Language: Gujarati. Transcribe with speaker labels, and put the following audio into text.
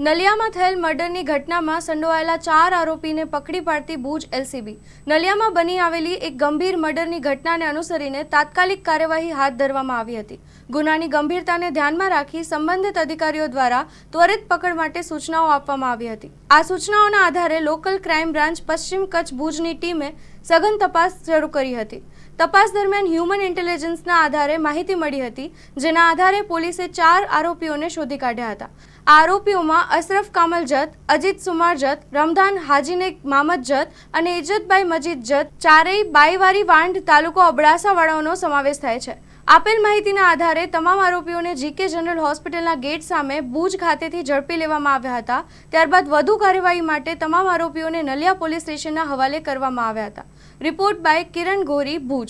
Speaker 1: નલિયામાં થયેલ મર્ડરની ઘટનામાં સંડોવાયેલા ચાર આરોપીને પકડી પાડતી ભુજ એલસીબી. નલિયામાં બની આવેલી એક ગંભીર મર્ડરની ઘટનાને અનુસરીને તાત્કાલિક કાર્યવાહી હાથ ધરવામાં આવી હતી. ગુનાની ગંભીરતાને ધ્યાનમાં રાખી સંબંધિત અધિકારીઓ દ્વારા ત્વરિત પકડ માટે સૂચનાઓ આપવામાં આવી હતી. આ સૂચનાઓના આધારે લોકલ ક્રાઇમ બ્રાન્ચ પશ્ચિમ કચ્છ ભુજની ટીમે સઘન તપાસ શરૂ કરી હતી. તપાસ દરમિયાન હ્યુમન ઇન્ટેલિજન્સના આધારે માહિતી મળી હતી, જેના આધારે પોલીસે ચાર આરોપીઓને શોધી કાઢ્યા હતા. આરોપીઓમાં અશરફ કામલ જત, અજીત સુમાર જત રમધાન હાજીને મામદ જત અને ઇજતભાઈ મજીદ જત ચારેય બાઈવારી વાંઢ તાલુકો અબડાસાવાળાઓનો સમાવેશ થાય છે. આપેલ માહિતીના આધારે તમામ આરોપીઓને જીકે જનરલ હોસ્પિટલના ગેટ સામે ભુજ ખાતેથી ઝડપી લેવામાં આવ્યા હતા. ત્યારબાદ વધુ કાર્યવાહી માટે તમામ આરોપીઓને નલિયા પોલીસ સ્ટેશનના હવાલે કરવામાં આવ્યા હતા. Report by Kiran Gori, Bhuj.